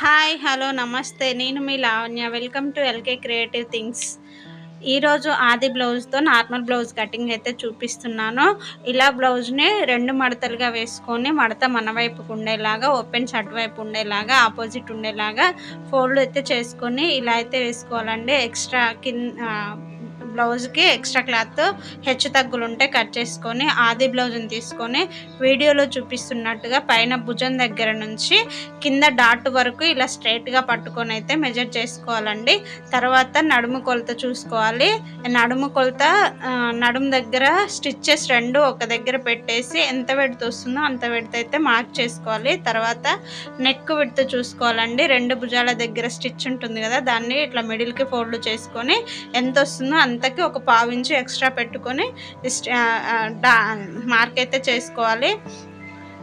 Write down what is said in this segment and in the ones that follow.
Hi hello నమస్తే. నేను మీ Lavanya. Welcome to LK creative things ఈరోజు ఆది బ్లౌజ్తో నార్మల్ బ్లౌజ్ కటింగ్ అయితే చూపిస్తున్నాను. ఇలా బ్లౌజ్ని రెండు మడతలుగా వేసుకొని మడత మన వైపుకు ఉండేలాగా ఓపెన్ షర్ట్ వైపు ఉండేలాగా ఆపోజిట్ ఉండేలాగా ఫోల్డ్ అయితే చేసుకొని ఇలా అయితే వేసుకోవాలండి. ఎక్స్ట్రా కింద బ్లౌజ్కి ఎక్స్ట్రా క్లాత్ హెచ్చు తగ్గులు ఉంటే కట్ చేసుకొని ఆది బ్లౌజ్ని తీసుకొని వీడియోలో చూపిస్తున్నట్టుగా పైన భుజం దగ్గర నుంచి కింద డాట్ వరకు ఇలా స్ట్రైట్గా పట్టుకొని అయితే మెజర్ చేసుకోవాలండి. తర్వాత నడుము కొలత చూసుకోవాలి. నడుము కొలత నడుము దగ్గర స్టిచ్చెస్ రెండు ఒక దగ్గర పెట్టేసి ఎంత విడత వస్తుందో అంత విడత అయితే మార్క్ చేసుకోవాలి. తర్వాత నెక్ విడత చూసుకోవాలండి. రెండు భుజాల దగ్గర స్టిచ్ ఉంటుంది కదా దాన్ని ఇట్లా మిడిల్కి ఫోల్డ్ చేసుకొని ఎంత వస్తుందో అంత అంతకి ఒక పావు ఇంచు ఎక్స్ట్రా పెట్టుకొని మార్క్ అయితే చేసుకోవాలి.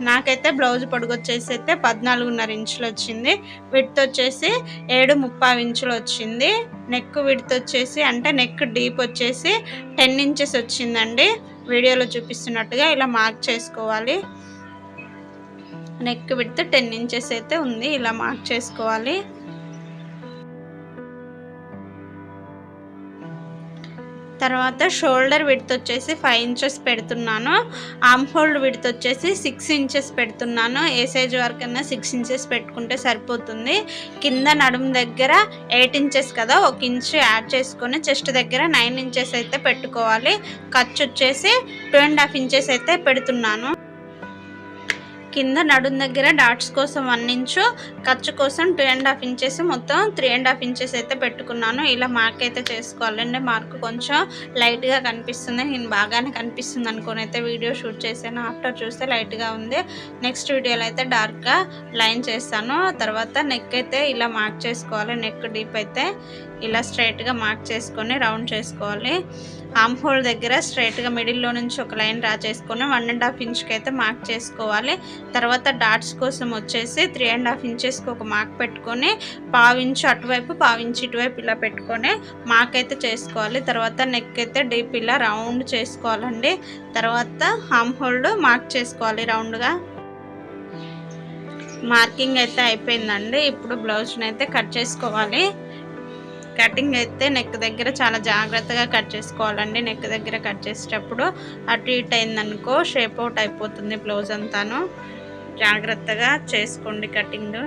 నాకైతే బ్లౌజ్ పొడుగు వచ్చేసి అయితే పద్నాలుగున్నర ఇంచులు వచ్చింది. విడ్త్ వచ్చేసి ఏడు ముప్పై ఇంచులు వచ్చింది. నెక్ విడ్త్ వచ్చేసి అంటే నెక్ డీప్ వచ్చేసి టెన్ ఇంచెస్ వచ్చిందండి. వీడియోలో చూపిస్తున్నట్టుగా ఇలా మార్క్ చేసుకోవాలి. నెక్ విడ్త్ టెన్ ఇంచెస్ అయితే ఉంది. ఇలా మార్క్ చేసుకోవాలి. తర్వాత షోల్డర్ విడ్త్ వచ్చేసి ఫైవ్ ఇంచెస్ పెడుతున్నాను. ఆమ్ హోల్డ్ విడ్త్ వచ్చేసి సిక్స్ ఇంచెస్ పెడుతున్నాను. ఏ సైజ్ వరకైనా సిక్స్ ఇంచెస్ పెట్టుకుంటే సరిపోతుంది. కింద నడుము దగ్గర ఎయిట్ ఇంచెస్ కదా ఒక ఇంచ్ యాడ్ చేసుకొని చెస్ట్ దగ్గర నైన్ ఇంచెస్ అయితే పెట్టుకోవాలి. ఖర్చు వచ్చేసి టూ అండ్ హాఫ్ ఇంచెస్ అయితే పెడుతున్నాను. కింద నడుం దగ్గర డాట్స్ కోసం వన్ ఇంచు ఖర్చు కోసం టూ అండ్ హాఫ్ ఇంచెస్ మొత్తం త్రీ అండ్ హాఫ్ ఇంచెస్ అయితే పెట్టుకున్నాను. ఇలా మార్క్ అయితే చేసుకోవాలండి. మార్క్ కొంచెం లైట్గా కనిపిస్తుంది. నేను బాగానే కనిపిస్తుంది అనుకుని అయితే వీడియో షూట్ చేశాను. ఆఫ్టర్ చూస్తే లైట్గా ఉంది. నెక్స్ట్ వీడియోలో అయితే డార్క్గా లైన్ చేస్తాను. తర్వాత నెక్ అయితే ఇలా మార్క్ చేసుకోవాలి. నెక్ డీప్ అయితే ఇలా స్ట్రైట్గా మార్క్ చేసుకొని రౌండ్ చేసుకోవాలి. ఆమ్ హోల్ దగ్గర స్ట్రైట్గా మిడిల్లో నుంచి ఒక లైన్ డ్రా చేసుకొని వన్ అండ్ హాఫ్ ఇంచ్కి అయితే మార్క్ చేసుకోవాలి. తర్వాత డాట్స్ కోసం వచ్చేసి త్రీ అండ్ హాఫ్ ఇంచెస్కి ఒక మార్క్ పెట్టుకొని పావించు అటువైపు పావించి ఇటువైపు ఇలా పెట్టుకొని మార్క్ అయితే చేసుకోవాలి. తర్వాత నెక్ అయితే డీప్ ఇలా రౌండ్ చేసుకోవాలండి. తర్వాత ఆమ్ హోల్డ్ మార్క్ చేసుకోవాలి రౌండ్గా మార్కింగ్ అయితే అయిపోయిందండి. ఇప్పుడు బ్లౌజ్ని అయితే కట్ చేసుకోవాలి. కటింగ్ అయితే నెక్ దగ్గర చాలా జాగ్రత్తగా కట్ చేసుకోవాలండి. నెక్ దగ్గర కట్ చేసేటప్పుడు అటు ఇటు అయిందనుకో షేప్ అవుట్ అయిపోతుంది బ్లౌజ్ అంతాను. జాగ్రత్తగా చేసుకోండి కటింగ్.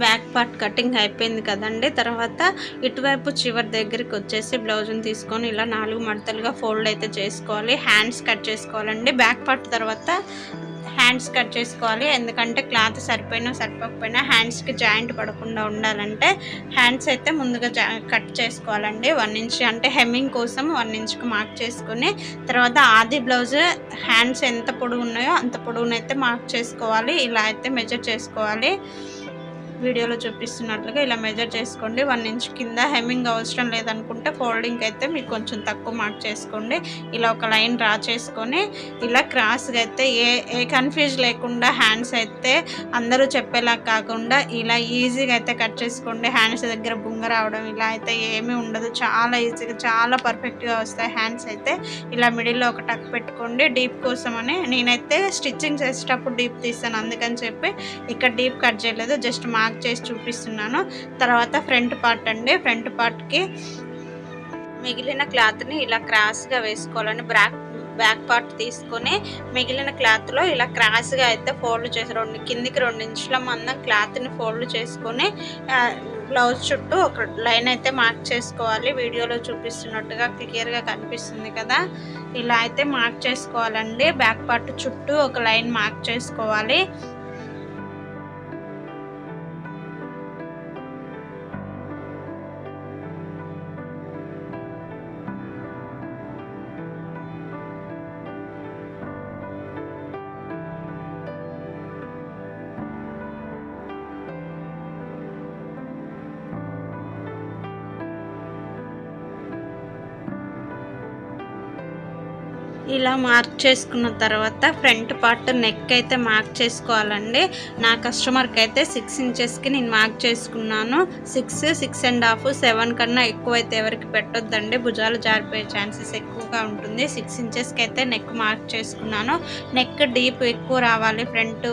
బ్యాక్ పార్ట్ కటింగ్ అయిపోయింది కదండి. తర్వాత ఇటువైపు చివరి దగ్గరికి వచ్చేసి బ్లౌజ్ని తీసుకొని ఇలా నాలుగు మడతలుగా ఫోల్డ్ అయితే చేసుకోవాలి. హ్యాండ్స్ కట్ చేసుకోవాలండి. బ్యాక్ పార్ట్ తర్వాత హ్యాండ్స్ కట్ చేసుకోవాలి. ఎందుకంటే క్లాత్ సరిపోయినా సరిపోకపోయినా హ్యాండ్స్కి జాయింట్ పడకుండా ఉండాలంటే హ్యాండ్స్ అయితే ముందుగా కట్ చేసుకోవాలండి. వన్ ఇంచ్ అంటే హెమ్మింగ్ కోసం వన్ ఇంచ్కి మార్క్ చేసుకుని తర్వాత ఆది బ్లౌజ్ హ్యాండ్స్ ఎంత పొడుగు ఉన్నాయో అంత పొడుగునైతే మార్క్ చేసుకోవాలి. ఇలా అయితే మెజర్ చేసుకోవాలి. వీడియోలో చూపిస్తున్నట్లుగా ఇలా మెజర్ చేసుకోండి. వన్ ఇంచ్ కింద హెమ్మింగ్ అవసరం లేదనుకుంటే ఫోల్డింగ్ అయితే మీకు కొంచెం తక్కువ మార్క్ చేసుకోండి. ఇలా ఒక లైన్ డ్రా చేసుకొని ఇలా క్రాస్గా అయితే ఏ ఏ కన్ఫ్యూజ్ లేకుండా హ్యాండ్స్ అయితే అందరూ చెప్పేలా కాకుండా ఇలా ఈజీగా అయితే కట్ చేసుకోండి. హ్యాండ్స్ దగ్గర బుంగ రావడం ఇలా అయితే ఏమీ ఉండదు. చాలా ఈజీగా చాలా పర్ఫెక్ట్గా వస్తాయి హ్యాండ్స్ అయితే. ఇలా మిడిల్లో ఒక టక్ పెట్టుకోండి. డీప్ కోసం అని నేనైతే స్టిచ్చింగ్ చేసేటప్పుడు డీప్ తీస్తాను. అందుకని చెప్పి ఇక్కడ డీప్ కట్ చేయలేదు. జస్ట్ మా మార్క్ చేసి చూపిస్తున్నాను. తర్వాత ఫ్రంట్ పార్ట్ అండి. ఫ్రంట్ పార్ట్కి మిగిలిన క్లాత్ని ఇలా క్రాస్గా వేసుకోవాలని బ్రాక్ బ్యాక్ పార్ట్ తీసుకొని మిగిలిన క్లాత్లో ఇలా క్రాస్గా అయితే ఫోల్డ్ చేసి రెండు కిందికి రెండు ఇంచుల మందం క్లాత్ని ఫోల్డ్ చేసుకొని బ్లౌజ్ చుట్టూ ఒక లైన్ అయితే మార్క్ చేసుకోవాలి. వీడియోలో చూపిస్తున్నట్టుగా క్లియర్గా కనిపిస్తుంది కదా. ఇలా అయితే మార్క్ చేసుకోవాలండి. బ్యాక్ పార్ట్ చుట్టూ ఒక లైన్ మార్క్ చేసుకోవాలి. ఇలా మార్క్ చేసుకున్న తర్వాత ఫ్రంట్ పార్ట్ నెక్ అయితే మార్క్ చేసుకోవాలండి. నా కస్టమర్కి అయితే సిక్స్ ఇంచెస్కి నేను మార్క్ చేసుకున్నాను. Six six and half seven కన్నా ఎక్కువ అయితే ఎవరికి పెట్టొద్దండి. భుజాలు జారిపోయే ఛాన్సెస్ ఎక్కువగా ఉంటుంది. సిక్స్ ఇంచెస్కి అయితే నెక్ మార్క్ చేసుకున్నాను. నెక్ డీప్ ఎక్కువ రావాలి ఫ్రంట్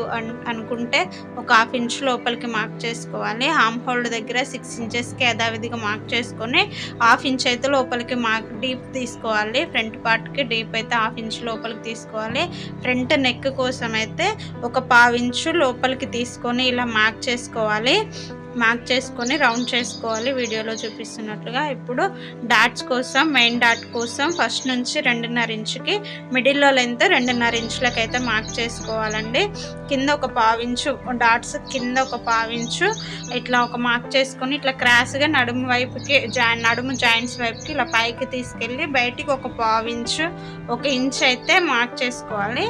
అనుకుంటే ఒక హాఫ్ ఇంచ్ లోపలికి మార్క్ చేసుకోవాలి. హామ్ హోల్డ్ దగ్గర సిక్స్ ఇంచెస్కి యథావిధిగా మార్క్ చేసుకొని హాఫ్ ఇంచ్ అయితే లోపలికి మార్క్ డీప్ తీసుకోవాలి. ఫ్రంట్ పార్ట్కి డీప్ అయితే హాఫ్ ఇంచ్ లోపలికి తీసుకోవాలి. ఫ్రంట్ నెక్ కోసం అయితే ఒక పావు ఇంచు లోపలికి తీసుకొని ఇలా మార్క్ చేసుకోవాలి. మార్క్ చేసుకొని రౌండ్ చేసుకోవాలి. వీడియోలో చూపిస్తున్నట్లుగా ఇప్పుడు డాట్స్ కోసం మెయిన్ డాట్ కోసం ఫస్ట్ నుంచి రెండున్నర ఇంచుకి మిడిల్లో లెంత్ రెండున్నర ఇంచులకి అయితే మార్క్ చేసుకోవాలండి. కింద ఒక పావించు డాట్స్ కింద ఒక పావించు ఇట్లా ఒక మార్క్ చేసుకొని ఇట్లా క్రాస్గా నడుము వైపుకి జాయిన్ నడుము జాయింట్స్ వైపుకి ఇలా పైకి తీసుకెళ్ళి బయటికి ఒక పావించు ఒక ఇంచ్ అయితే మార్క్ చేసుకోవాలి.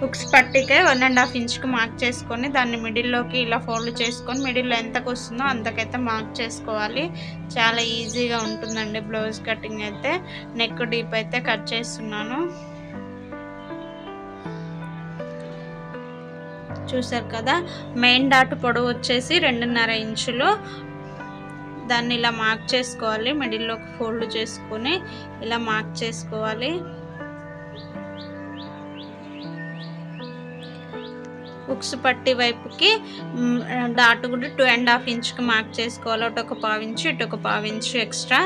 హుక్స్ పట్టికే వన్ అండ్ హాఫ్ ఇంచ్కి మార్క్ చేసుకొని దాన్ని మిడిల్లోకి ఇలా ఫోల్డ్ చేసుకొని మిడిల్లో ఎంతకు వస్తుందో అంతకైతే మార్క్ చేసుకోవాలి. చాలా ఈజీగా ఉంటుందండి బ్లౌజ్ కటింగ్ అయితే. నెక్ డీప్ అయితే కట్ చేస్తున్నాను. చూసారు కదా మెయిన్ డాట్ పొడవు వచ్చేసి రెండున్నర ఇంచులు. దాన్ని ఇలా మార్క్ చేసుకోవాలి మిడిల్లోకి ఫోల్డ్ చేసుకొని ఇలా మార్క్ చేసుకోవాలి. ఉక్స్ పట్టి వైపుకి డాట్ కూడా టూ అండ్ హాఫ్ ఇంచ్కి మార్క్ చేసుకోవాలి. అటు ఒక పావు ఇంచు ఇటు ఒక పావు ఇంచు ఎక్స్ట్రా.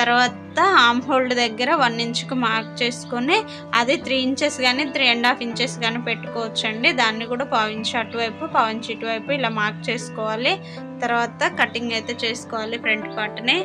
తర్వాత ఆమ్ హోల్డ్ దగ్గర వన్ ఇంచ్కి మార్క్ చేసుకొని అది త్రీ ఇంచెస్ కానీ త్రీ అండ్ హాఫ్ ఇంచెస్ కానీ పెట్టుకోవచ్చండి. దాన్ని కూడా పావు ఇంచు అటువైపు పావు ఇంచు ఇటువైపు ఇలా మార్క్ చేసుకోవాలి. తర్వాత కటింగ్ అయితే చేసుకోవాలి ఫ్రంట్ పార్ట్ని.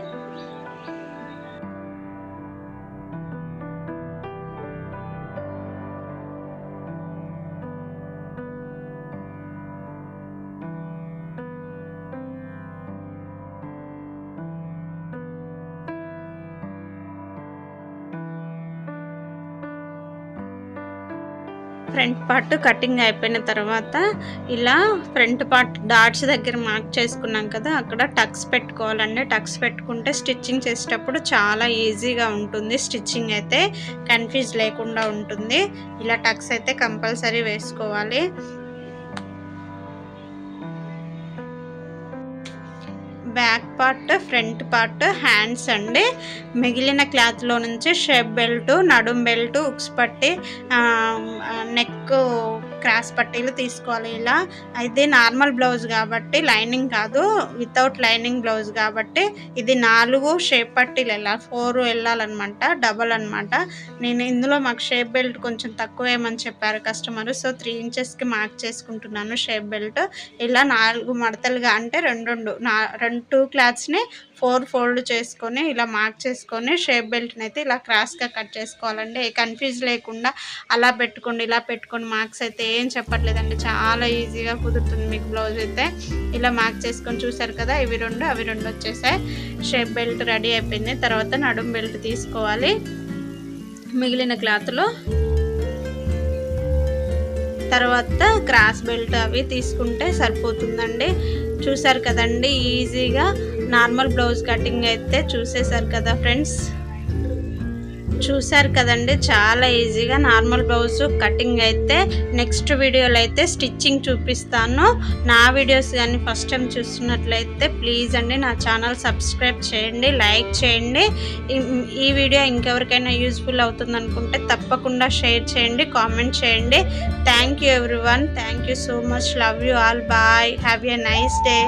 ఫ్రంట్ పార్ట్ కటింగ్ అయిపోయిన తర్వాత ఇలా ఫ్రంట్ పార్ట్ డాట్స్ దగ్గర మార్క్ చేసుకున్నాం కదా అక్కడ టక్స్ పెట్టుకోవాలండి. టక్స్ పెట్టుకుంటే స్టిచ్చింగ్ చేసేటప్పుడు చాలా ఈజీగా ఉంటుంది. స్టిచ్చింగ్ అయితే కన్ఫ్యూజ్ లేకుండా ఉంటుంది. ఇలా టక్స్ అయితే కంపల్సరీ వేసుకోవాలి. Back part front part hands అండి. మిగిలిన క్లాత్లో నుంచి షేప్ బెల్ట్ నడుం బెల్ట్ ఉక్స్ పట్టి నెక్ క్రాస్ పట్టీలు తీసుకోవాలి ఇలా. అయితే నార్మల్ బ్లౌజ్ కాబట్టి లైనింగ్ కాదు వితౌట్ లైనింగ్ బ్లౌజ్ కాబట్టి ఇది నాలుగు షేప్ పట్టీలు వెళ్ళాలి ఫోర్ వెళ్ళాలన్నమాట డబల్ అనమాట నేను ఇందులో మాకు షేప్ బెల్ట్ కొంచెం తక్కువ ఏమని చెప్పారు కస్టమర్. సో త్రీ ఇంచెస్కి మార్క్ చేసుకుంటున్నాను షేప్ బెల్ట్. ఇలా నాలుగు మడతలుగా అంటే రెండు రెండు నా రెండు టూ క్లాత్స్ని ఫోర్ ఫోల్డ్ చేసుకొని ఇలా మార్క్ చేసుకొని షేప్ బెల్ట్ని అయితే ఇలా క్రాస్గా కట్ చేసుకోవాలండి. కన్ఫ్యూజ్ లేకుండా అలా పెట్టుకోండి ఇలా పెట్టుకొని మార్క్స్ అయితే ఏం చెప్పట్లేదండి. చాలా ఈజీగా కుదురుతుంది మీకు బ్లౌజ్ అయితే. ఇలా మార్క్ చేసుకొని చూసారు కదా ఇవి రెండు అవి రెండు వచ్చేసాయి. షేప్ బెల్ట్ రెడీ అయిపోయింది. తర్వాత నడుం బెల్ట్ తీసుకోవాలి. మిగిలిన క్లాత్లో తర్వాత క్రాస్ బెల్ట్ అవి తీసుకుంటే సరిపోతుందండి. చూసారు కదండి ఈజీగా నార్మల్ బ్లౌజ్ కటింగ్ అయితే చూసేసారు కదా ఫ్రెండ్స్ చూసారు కదండి చాలా ఈజీగా నార్మల్ బ్లౌజ్ కటింగ్ అయితే నెక్స్ట్ వీడియోలో అయితే స్టిచ్చింగ్ చూపిస్తాను. నా వీడియోస్ కానీ ఫస్ట్ టైం చూస్తున్నట్లయితే ప్లీజ్ అండి నా ఛానల్ సబ్స్క్రైబ్ చేయండి లైక్ చేయండి. ఈ వీడియో ఇంకెవరికైనా యూజ్ఫుల్ అవుతుంది అనుకుంటే తప్పకుండా షేర్ చేయండి కామెంట్ చేయండి. Thank you everyone thank you so much love you all bye have a nice day.